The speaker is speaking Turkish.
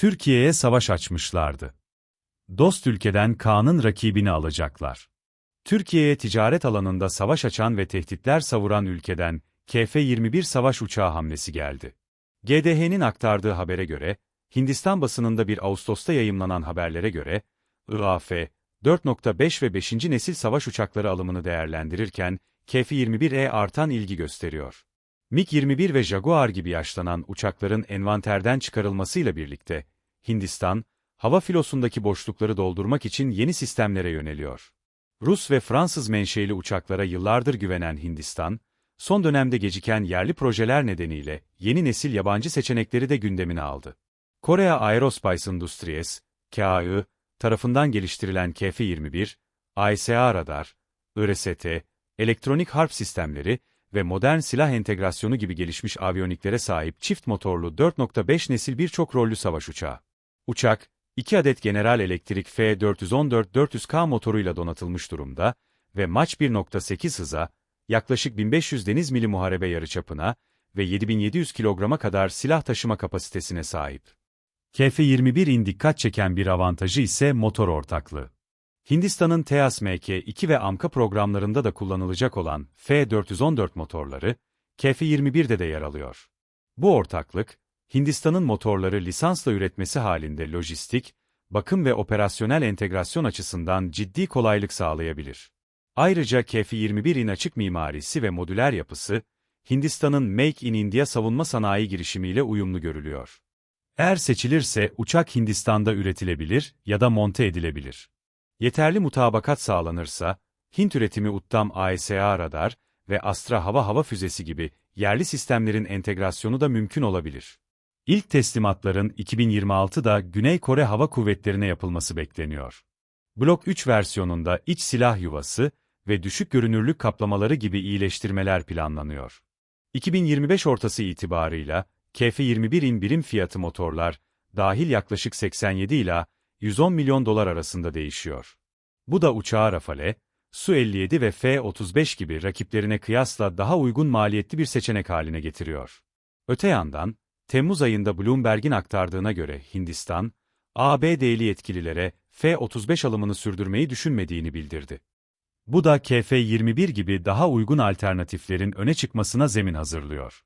Türkiye'ye savaş açmışlardı. Dost ülkeden Kaan'ın rakibini alacaklar. Türkiye'ye ticaret alanında savaş açan ve tehditler savuran ülkeden KF-21 savaş uçağı hamlesi geldi. GDH'nin aktardığı habere göre, Hindistan basınında bir Ağustos'ta yayımlanan haberlere göre, IAF, 4.5 ve 5. nesil savaş uçakları alımını değerlendirirken, KF-21'e artan ilgi gösteriyor. MiG-21 ve Jaguar gibi yaşlanan uçakların envanterden çıkarılmasıyla birlikte, Hindistan, hava filosundaki boşlukları doldurmak için yeni sistemlere yöneliyor. Rus ve Fransız menşeli uçaklara yıllardır güvenen Hindistan, son dönemde geciken yerli projeler nedeniyle yeni nesil yabancı seçenekleri de gündemine aldı. Korea Aerospace Industries, KAI, tarafından geliştirilen KF-21, ASA radar, IRST, elektronik harp sistemleri ve modern silah entegrasyonu gibi gelişmiş aviyoniklere sahip çift motorlu 4.5 nesil birçok rollü savaş uçağı. Uçak, 2 adet General Electric F-414-400K motoruyla donatılmış durumda ve Mach 1.8 hıza, yaklaşık 1500 deniz mili muharebe yarıçapına ve 7700 kilograma kadar silah taşıma kapasitesine sahip. KF-21'in dikkat çeken bir avantajı ise motor ortaklığı. Hindistan'ın TEAS MK2 ve AMKA programlarında da kullanılacak olan F-414 motorları, KF-21'de de yer alıyor. Bu ortaklık, Hindistan'ın motorları lisansla üretmesi halinde lojistik, bakım ve operasyonel entegrasyon açısından ciddi kolaylık sağlayabilir. Ayrıca KF-21'in açık mimarisi ve modüler yapısı, Hindistan'ın Make in India savunma sanayi girişimiyle uyumlu görülüyor. Eğer seçilirse uçak Hindistan'da üretilebilir ya da monte edilebilir. Yeterli mutabakat sağlanırsa, Hint üretimi Uttam AESA radar ve Astra hava hava füzesi gibi yerli sistemlerin entegrasyonu da mümkün olabilir. İlk teslimatların 2026'da Güney Kore Hava Kuvvetleri'ne yapılması bekleniyor. Blok 3 versiyonunda iç silah yuvası ve düşük görünürlük kaplamaları gibi iyileştirmeler planlanıyor. 2025 ortası itibarıyla, KF-21'in birim fiyatı motorlar, dahil yaklaşık 87 ila 110 milyon dolar arasında değişiyor. Bu da uçağı Rafale, Su-57 ve F-35 gibi rakiplerine kıyasla daha uygun maliyetli bir seçenek haline getiriyor. Öte yandan, Temmuz ayında Bloomberg'in aktardığına göre Hindistan, ABD'li yetkililere F-35 alımını sürdürmeyi düşünmediğini bildirdi. Bu da KF-21 gibi daha uygun alternatiflerin öne çıkmasına zemin hazırlıyor.